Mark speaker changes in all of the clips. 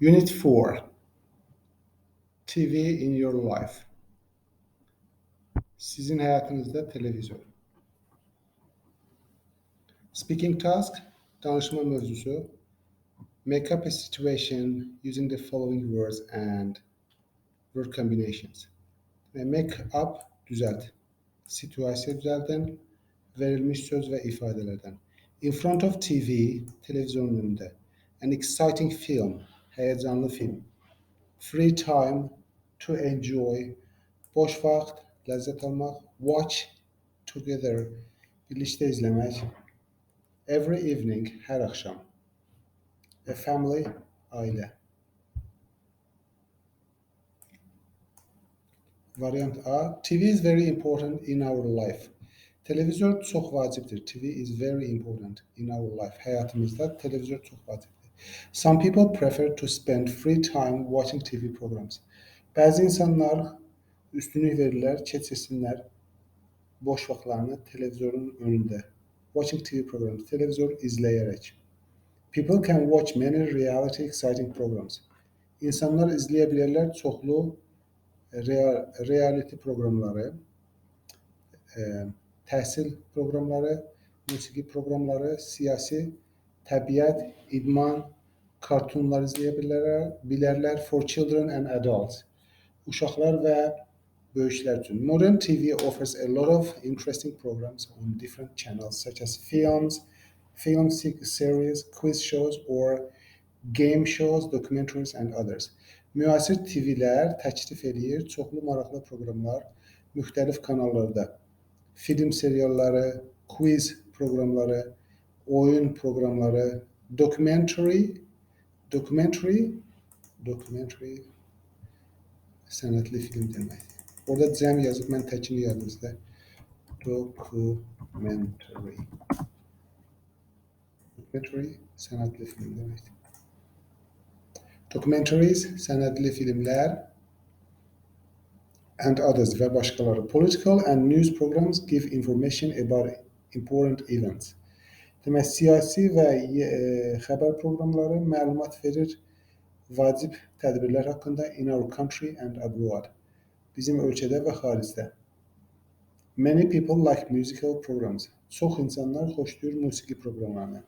Speaker 1: Unit 4 TV in your life. Sizin hayatınızda televizyon. Speaking task, danışma mevzusu. Make up a situation using the following words and word combinations. Ve make up, düzelt. Situasyon düzeltin. Verilmiş söz ve ifadelerden. In front of TV, televizyonun önünde. An exciting film, heyecanlı film. Free time, to enjoy. Boş vakit, lezzet almak. Watch, together, birlikte izlemek. Every evening, her akşam. A family, aile. Variant A. TV is very important in our life. Televizyon çok vaciptir. TV is very important in our life. Hayatımızda televizyon çok vaciptir. Some people prefer to spend free time watching TV programs. Bazı insanlar üstünlük verirler, çetsesinler boş vaktlarını televizyonun önünde. Watching TV programs, televizyon izleyerek. People can watch many reality exciting programs. İnsanlar izleyebilirler çoklu real, reality programları, e, təhsil proqramları, musiqi proqramları, siyasi, təbiət, idman, kartunlar izləyə bilərlər, bilərlər for children and adults. Uşaqlar və böyüklər üçün. Modern TV offers a lot of interesting programs on different channels such as films, film series, quiz shows or game shows, documentaries and others. Müasir TV-lər təklif eləyir çoxlu maraqlı proqramlar müxtəlif kanallarda. Film serialları, quiz proqramları, oyun proqramları, documentary, documentary, documentary sənədli film demək. Orada cəm yazıb mən təkini sizə. Documentary. Documentary sənədli film deməkdir. Documentaries, sənədli filmlər and others və başqaları. Political and news programs give information about important events. Demək, siyasi və e, xəbər proqramları məlumat verir vacib tədbirlər haqqında in our country and abroad. Bizim ölkədə və xaricdə. Many people like musical programs. Çox insanlar xoşlayır musiqi proqramlarını.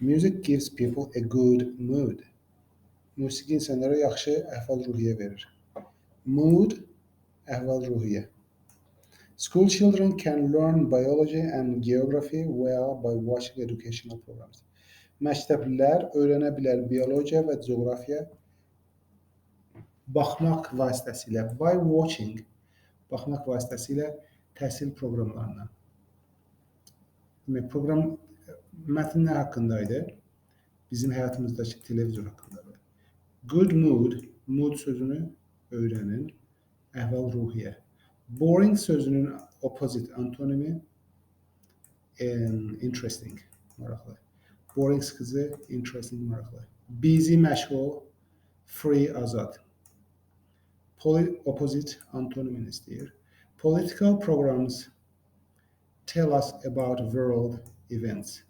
Speaker 1: Music gives people a good mood. Musiqi insanlara yaxşı əhval-ruhiyyə verir. Mood, əhval-ruhiyyə. School children can learn biology and geography well by watching educational programs. Məktəblilər öyrənə bilər biologiya və coğrafiya baxmaq vasitəsilə, by watching, baxmaq vasitəsilə təhsil proqramlarına. Demək, proqram mətn nə haqqındaydı? Bizim həyatımızdakı televizyon haqqındadır. Good mood, mood sözünü öğrenin. Ehval ruhiye. Boring sözünün opposite antonimi interesting, maraklı. Boring sıkıcı, interesting, maraklı. Busy, meşgul, free, azad. Poli opposite antonimini istəyir. Political programs tell us about world events.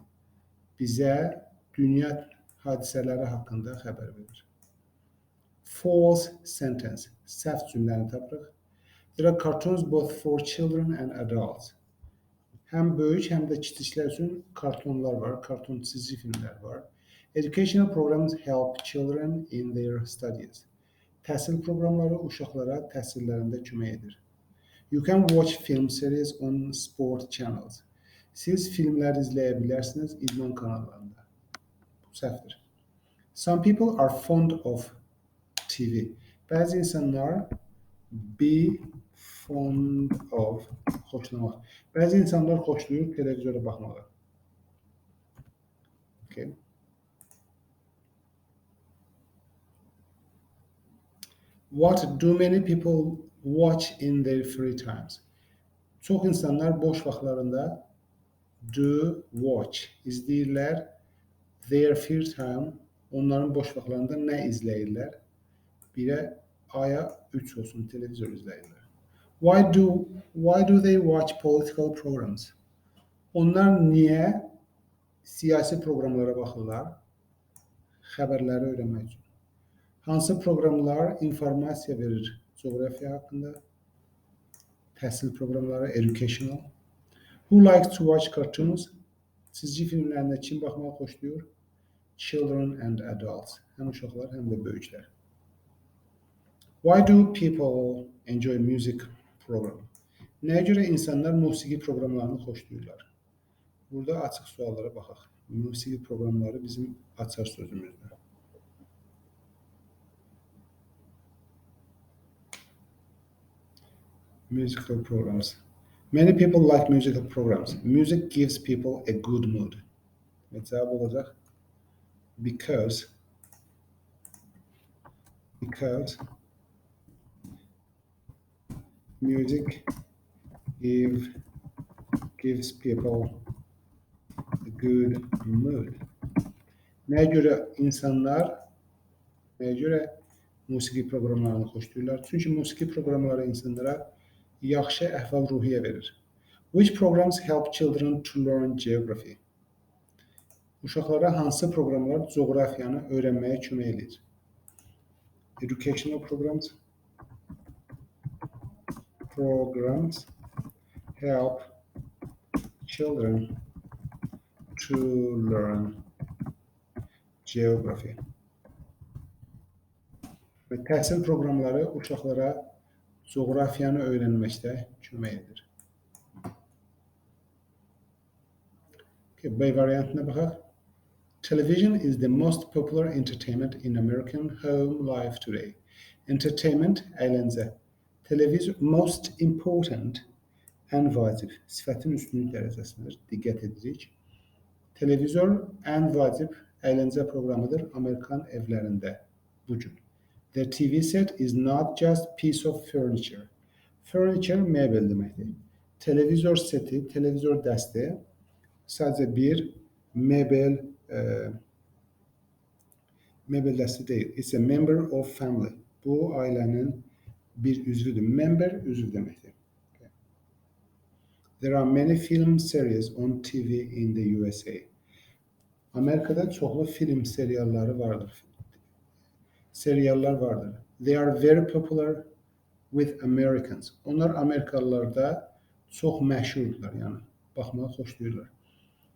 Speaker 1: Bizə dünya hadisələri haqqında xəbər verir. false sentence. Səhv cümləni tapırıq. There are cartoons both for children and adults. Hem böyük hem de kiçiklər üçün kartonlar var, karton çizgi filmlər var. Educational programs help children in their studies. Təhsil proqramları uşaqlara təhsillərində kömək edir. You can watch film series on sport channels. Siz filmlər izləyə bilərsiniz idman kanallarında. Bu səhvdir. Some people are fond of TV. Bazı insanlar be fond of hoşlamak. Bazı insanlar hoşlayır televizyona bakmağı. Okay. What do many people watch in their free times? Çok insanlar boş vaxtlarında do watch izləyirlər. Their free time onların boş vaxtlarında nə izləyirlər? bire aya 3 olsun televizyon izləyirlər. Why do why do they watch political programs? Onlar niyə siyasi proqramlara baxırlar? Xəbərləri öyrənmək üçün. Hansı proqramlar informasiya verir coğrafya haqqında? Təhsil proqramları, educational. Who likes to watch cartoons? Çizgi filmlərində kim baxmağı xoşlayır? Children and adults. Həm uşaqlar, həm də böyüklər. Why do people enjoy music program? Nəyə görə insanlar musiqi proqramlarını xoşlayırlar? Burada açıq suallara baxaq. Musiqi proqramları bizim açar sözümüzdür. Musical programs. Many people like musical programs. Music gives people a good mood. Ve cevap olacak. Because because music give gives people a good mood. Nəyə görə insanlar nəyə görə musiqi proqramlarını xoşlayırlar? Çünki musiqi proqramları insanlara yaxşı əhval-ruhiyyə verir. Which programs help children to learn geography? Uşaqlara hansı proqramlar coğrafiyanı öyrənməyə kömək edir? Educational programs programs help children to learn geography. Və təhsil proqramları uşaqlara coğrafiyanı öyrənməkdə kömək edir. Okay, B variantına baxaq. Television is the most popular entertainment in American home life today. Entertainment, əyləncə. Television most important, ən vacib. Sifətin üstünlük dərəcəsidir. Diqqət edirik. Televizor ən vacib əyləncə proqramıdır Amerikan evlərində bu gün. The TV set is not just piece of furniture. Furniture mebel deməkdir. Televizor seti, televizor dəsti sadəcə bir mebel e, mebel dəsti deyil. It's a member of family. Bu ailənin bir üzvüdür. Member üzv deməkdir. Okay. There are many film series on TV in the USA. Amerikada çoxlu film serialları vardır. Seriallar vardır. They are very popular with Americans. Onlar Amerikalılarda çox məşhurdurlar, yəni baxmağı xoşlayırlar.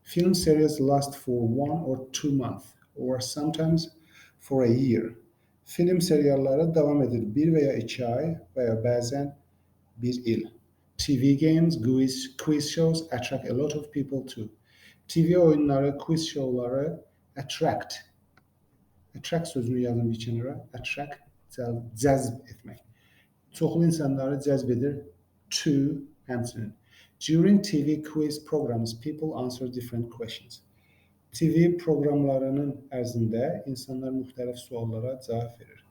Speaker 1: Film series last for one or two months or sometimes for a year. Film serialları devam edir bir veya iki ay veya bazen bir il. TV games, quiz, quiz shows attract a lot of people too. TV oyunları, quiz showları attract. Attract sözünü yazın bir kenara. Attract, cəzb etmək. Çoxlu insanları cəzb edir. To, həmçinin. During TV quiz programs, people answer different questions. TV proqramlarının ərzində insanlar müxtəlif suallara cavab verir.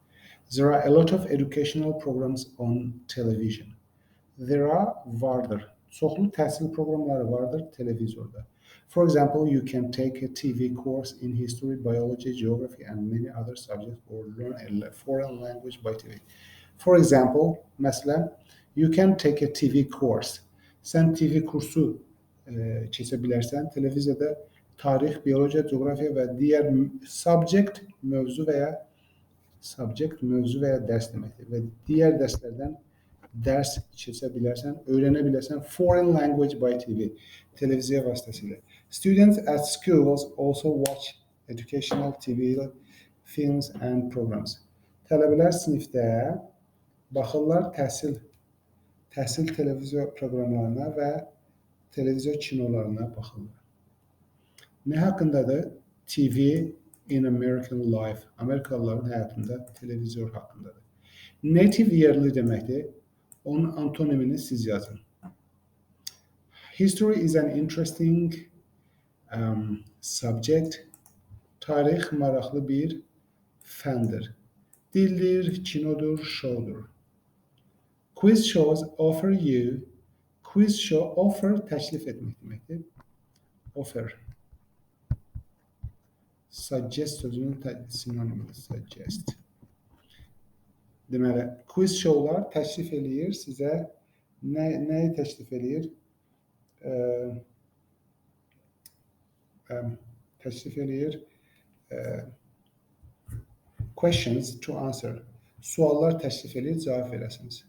Speaker 1: There are a lot of educational programs on television. There are vardır. Çoxlu təhsil proqramları vardır televizorda. For example, you can take a TV course in history, biology, geography, and many other subjects, or learn a foreign language by TV. For example, məsələn, you can take a TV course. Sən TV kursu e, keçə bilərsən. Televiziyada tarix, biologiya, coğrafya və digər subject, mövzu və ya subject, mövzu və ya dərs deməkdir. Və digər dərslərdən dərs keçə bilərsən, öyrənə bilərsən foreign language by TV, televiziya vasitəsilə. Students at schools also watch educational TV films and programs. Tələbələr sinifdə baxırlar təhsil təhsil televizyon proqramlarına və televizyon kinolarına baxırlar. Nə haqqındadır? TV in American Life. Amerikalıların həyatında televizor haqqındadır. Native yerli deməkdir. Onun antonimini siz yazın. History is an interesting um, subject. Tarix maraqlı bir fəndir. Dildir, kinodur, şoudur. Quiz shows offer you quiz show offer təklif etmək deməkdir. Offer. Suggest sözünün sinonimidir. Suggest. Deməli, quiz showlar təklif eləyir sizə nə nəyi təklif eləyir? Ə, ə, təklif eləyir ə, questions to answer. Suallar təklif edir, cavab verəsiniz.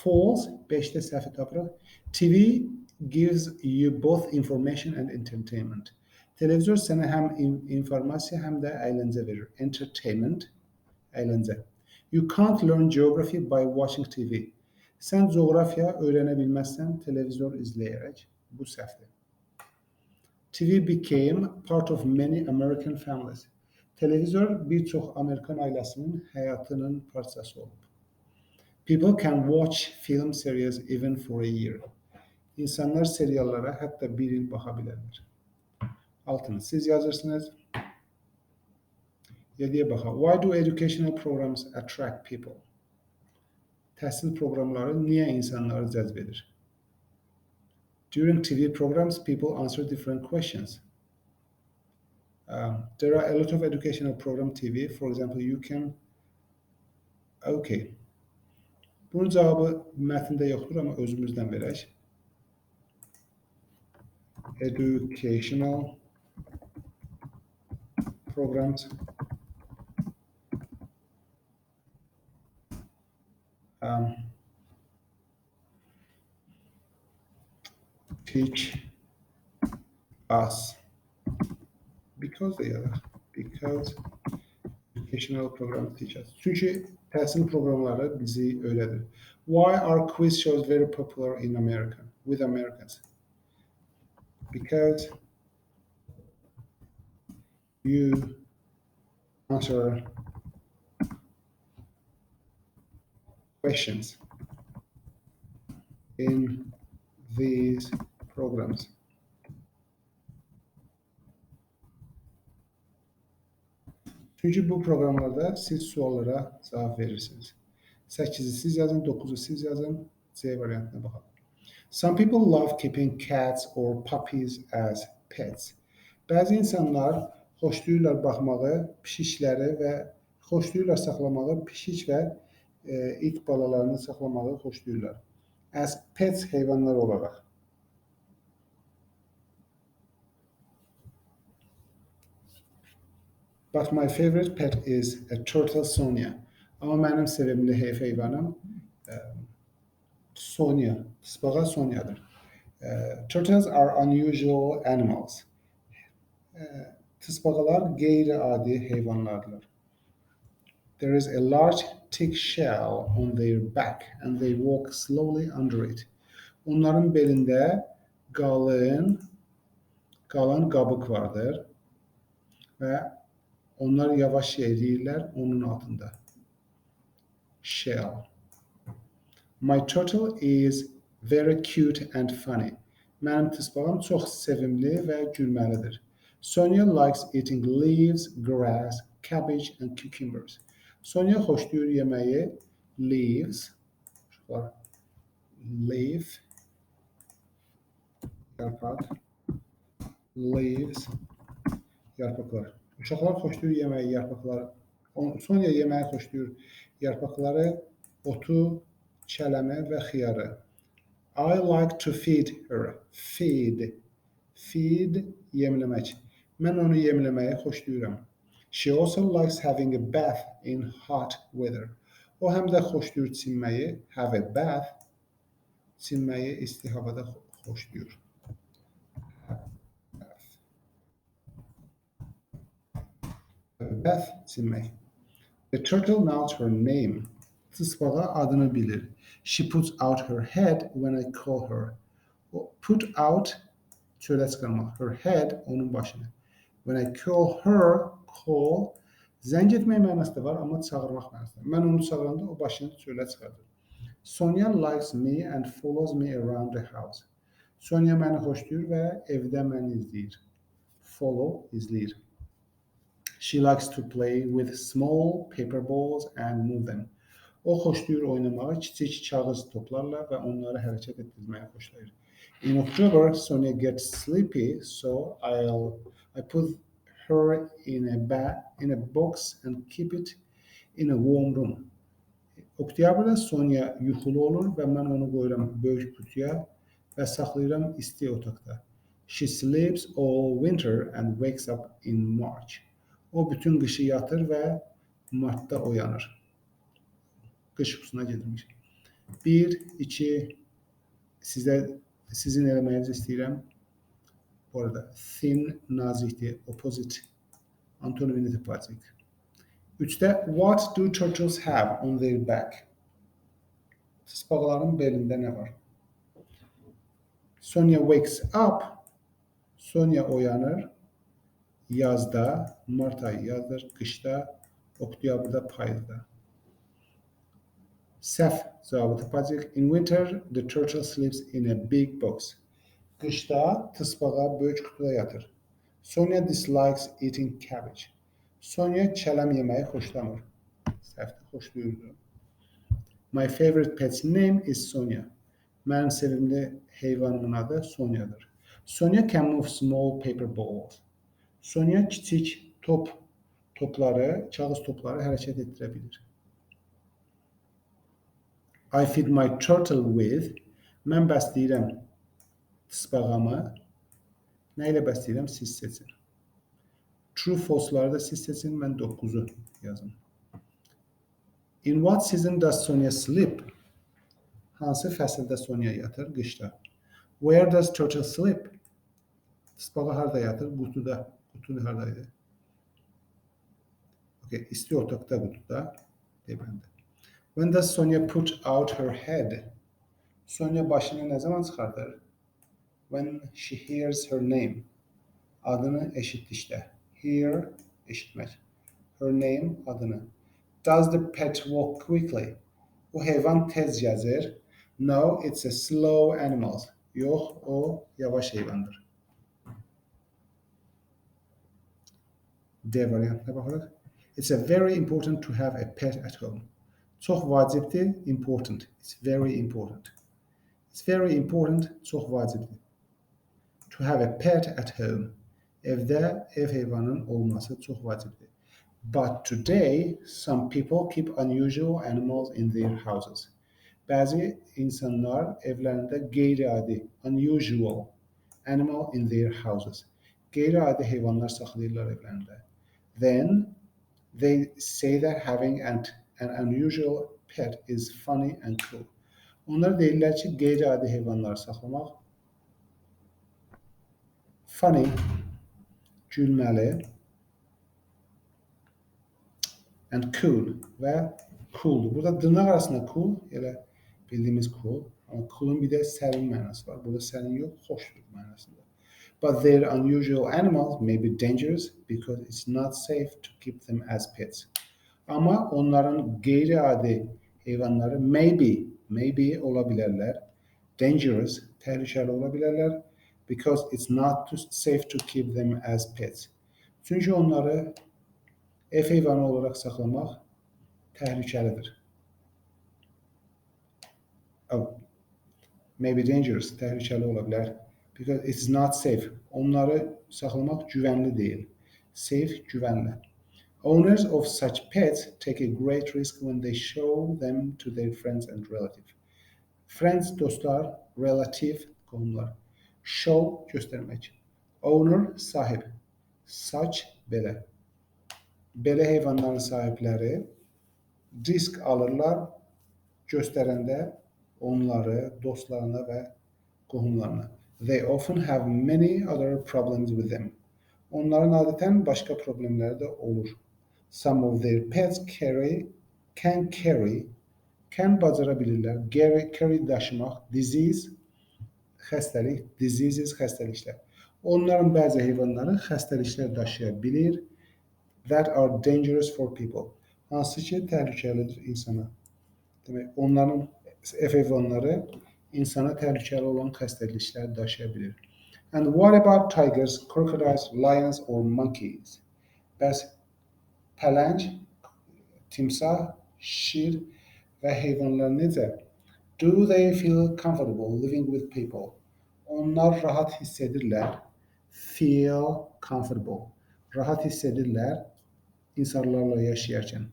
Speaker 1: False, 5-də səhvi tapırıq. TV gives you both information and entertainment. Televizor sənə həm in- informasiya, həm də əyləncə verir. Entertainment, əyləncə. You can't learn geography by watching TV. Sən coğrafya öyrənə bilməzsən televizor izləyərək. Bu səhvdir. TV became part of many American families. Televizor birçok Amerikan ailəsinin həyatının parçası olub. People can watch film series even for a year. İnsanlar seriallara hətta bir il baxa bilərlər. Altını siz yazırsınız. Yediyə baxaq. Why do educational programs attract people? Təhsil proqramları niyə insanları cəzb edir? During TV programs, people answer different questions. Um, there are a lot of educational program TV. For example, you can. Okay. Bunun cavabı mətndə yoxdur, amma özümüzdən verək. Educational programs. Um, teach us because they are because educational program teach us. Çünkü təhsil proqramları bizi öyrədir. Why are quiz shows very popular in America with Americans? Because you answer questions in these programs. Çünki bu proqramlarda siz suallara cavab verirsiniz. 8-i siz yazın, 9-u siz yazın, C variantına baxın. Some people love keeping cats or puppies as pets. Bəzi insanlar xoşlayırlar baxmağı, pişikləri və xoşlayırlar saxlamağı, pişik və e, it balalarını saxlamağı xoşlayırlar. As pets heyvanlar olaraq. But my favorite pet is a turtle Sonia. Amma mənim sevimli heyf heyvanım e, Sonia, tısbağa Soniadır. E, turtles are unusual animals. E, tısbağalar qeyri-adi heyvanlardır. There is a large thick shell on their back and they walk slowly under it. Onların belində qalın qalın qabıq vardır və onlar yavaş yeriyirlər onun altında. Shell. My turtle is very cute and funny. Mənim tısbağam çox sevimli və gülməlidir. Sonia likes eating leaves, grass, cabbage and cucumbers. Sonia xoşlayır yeməyi leaves, leaf, yarpaq, leaves, yarpaqlar. Uşaqlar xoşlayır yeməyi yarpaqlar. On- Sonia yeməyi xoşlayır yarpaqları, otu, çələmi və xiyarı. I like to feed her. Feed. Feed yemləmək. Mən onu yemləməyi xoşlayıram. She also likes having a bath in hot weather. O həm də xoşlayır çimməyi, have a bath. Çimməyi isti havada xo- xoşlayır. Bath. Çimmək. The turtle knows her name. Tısbağa adını bilir. She puts out her head when I call her. Put out çölə çıxarmaq. Her head onun başını. When I call her, call zəng etmək mənası da var, amma çağırmaq mənası da. Mən onu çağıranda o başını çölə çıxardır. Sonia likes me and follows me around the house. Sonia məni xoşlayır və evdə məni izləyir. Follow izləyir. She likes to play with small paper balls and move them. O xoşlayır oynamağı kiçik kağız toplarla və onları hərəkət etdirməyi xoşlayır. In October, Sonia gets sleepy, so I'll I put her in a ba in a box and keep it in a warm room. Oktyabrda Sonia yuxulu olur və mən onu qoyuram böyük qutuya və saxlayıram isti otaqda. She sleeps all winter and wakes up in March. O bütün qışı yatır və martda oyanır. Qış yuxusuna gedirmiş. 1 2 sizə sizin eləməyinizi istəyirəm. Bu arada thin nazikdir, opposite antonimini tapacağıq. 3-də what do turtles have on their back? Tısbağaların belində nə var? Sonia wakes up. Sonia oyanır. Yazda, Mart ayı yazdır, qışda, oktyabrda, payızda. Səhv cavabı tapacağıq. In winter, the turtle sleeps in a big box. Qışda tısbağa böyük qutuda yatır. Sonia dislikes eating cabbage. Sonia kələm yeməyi xoşlamır. Səhvdir, xoşlayırdı. My favorite pet's name is Sonia. Mənim sevimli heyvanımın adı Soniyadır. Sonia can move small paper balls. Sonia kiçik top topları, kağız topları hərəkət etdirə bilir. I feed my turtle with mən bəsləyirəm tısbağamı. Nə ilə bəsləyirəm siz seçin. True false'ları da siz seçin, mən 9-u yazım. In what season does Sonia sleep? Hansı fəsildə Sonia yatır? Qışda. Where does turtle sleep? Tısbağa harda yatır? Qutuda. Qutu hardaydı? Okay, isti otaqda qutuda. Deməndə. When does Sonia put out her head? Sonia başını ne zaman çıkartır? When she hears her name. Adını eşitişte. Hear, eşitmek. Her name, adını. Does the pet walk quickly? Bu hayvan tez yazır. No, it's a slow animal. Yok, o yavaş hayvandır. D variantına. It's a very important to have a pet at home. Çox vacibdir, important. It's very important. It's very important, çox vacibdir. To have a pet at home. Evdə ev heyvanının olması çox vacibdir. But today, some people keep unusual animals in their houses. Bəzi insanlar evlərində qeyri-adi, unusual animal in their houses. Qeyri-adi heyvanlar saxlayırlar evlərində. Then they say that having an, an unusual pet is funny and cool. Onlar deyirlər ki, qeyri-adi heyvanları saxlamaq funny, gülməli and cool və cooldur. Burada dırnaq arasında cool, elə bildiyimiz cool. Amma cool'un bir də sərin mənası var. Burada sərin yox, xoşdur mənasında. But their unusual animals may be dangerous because it's not safe to keep them as pets. Ama onların qeyri-adi heyvanları maybe, maybe ola bilərlər. Dangerous, təhlükəli ola bilərlər because it's not too safe to keep them as pets. Çünki onları ev heyvanı olaraq saxlamaq təhlükəlidir. Oh, maybe dangerous, təhlükəli ola bilər. Because it's not safe. Onları saxlamaq güvənli deyil. Safe, güvənli. Owners of such pets take a great risk when they show them to their friends and relatives. Friends, dostlar, relative, qohumlar. Show, göstərmək. Owner, sahib. Such, belə. Belə heyvanların sahibləri risk alırlar göstərəndə onları dostlarına və qohumlarına. They often have many other problems with them. Onların adətən başqa problemləri də olur. Some of their pets carry, can carry, can bacara bilirlər. Carry, carry daşımaq, disease, xəstəlik, diseases, xəstəliklər. Onların bəzi heyvanları xəstəliklər daşıya bilir. That are dangerous for people. Hansı ki, təhlükəlidir insana. Demək, onların ev heyvanları insana təhlükəli olan xəstəliklər daşıya bilir. And what about tigers, crocodiles, lions or monkeys? Bəs pələng, timsah, şir və heyvanlar necə? Do they feel comfortable living with people? Onlar rahat hiss edirlər. Feel comfortable. Rahat hiss edirlər insanlarla yaşayarkən.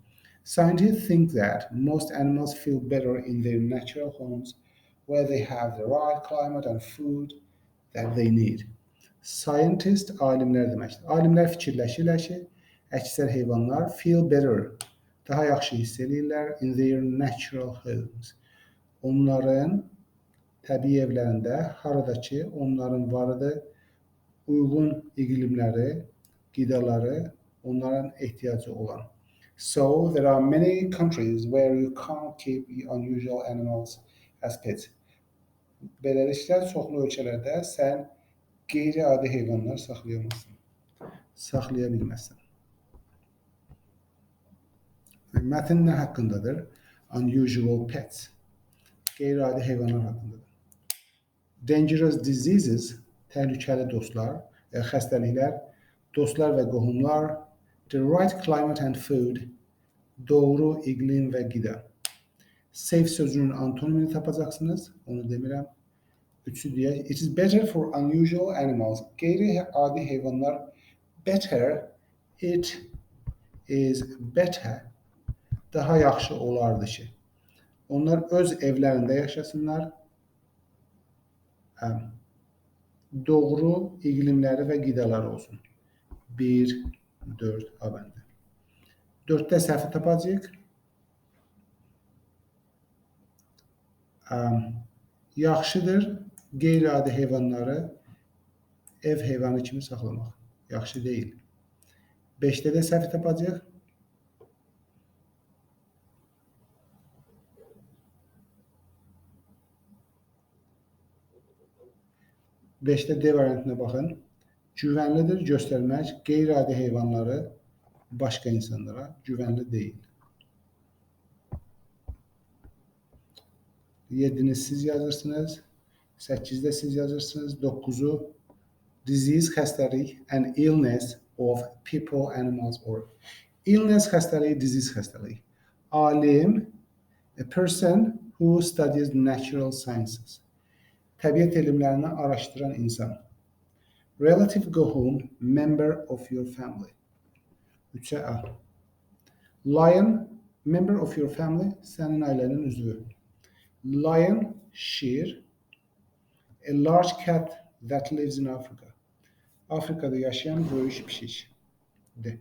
Speaker 1: Scientists think that most animals feel better in their natural homes where they have the right climate and food that they need. Scientist alimlər deməkdir. Alimlər fikirləşirlər ki, əksər heyvanlar feel better, daha yaxşı hiss eləyirlər in their natural homes. Onların təbii evlərində harada ki, onların varıdır, uyğun iqlimləri, qidaları, onların ehtiyacı olan. So there are many countries where you can't keep unusual animals as pets. Beləliklə, çoxlu ölkələrdə sən qeyri-adi heyvanlar saxlayamazsan. Saxlaya bilməzsən. Mətn nə haqqındadır? Unusual pets. Qeyri-adi heyvanlar haqqındadır. Dangerous diseases, təhlükəli dostlar, e, xəstəliklər, dostlar və qohumlar, the right climate and food, doğru iqlim və qida. Safe sözünün antonimini tapacaqsınız, onu demirəm. Üçü deyək, it is better for unusual animals. Qeyri-adi heyvanlar better, it is better, daha yaxşı olardı ki. Onlar öz evlərində yaşasınlar, doğru iqlimləri və qidaları olsun. 1, 4 A bəndi. 4-də səhvi tapacağıq. Əm, yaxşıdır qeyri-adi heyvanları ev heyvanı kimi saxlamaq. Yaxşı deyil. 5-də də səhv tapacağıq. Beşdə D variantına baxın. Güvənlidir göstərmək qeyri-adi heyvanları başqa insanlara güvənli deyil. 7-ni siz yazırsınız. 8-də siz yazırsınız. 9-u disease xəstəlik and illness of people, animals or illness xəstəliyi, disease xəstəliyi. Alim a person who studies natural sciences. Təbiət elmlərini araşdıran insan. Relative qohum, member of your family. 3-ə A. Lion, member of your family, sənin ailənin üzvü. Lion, şir. A large cat that lives in Africa. Afrikada yaşayan böyük pişik. D.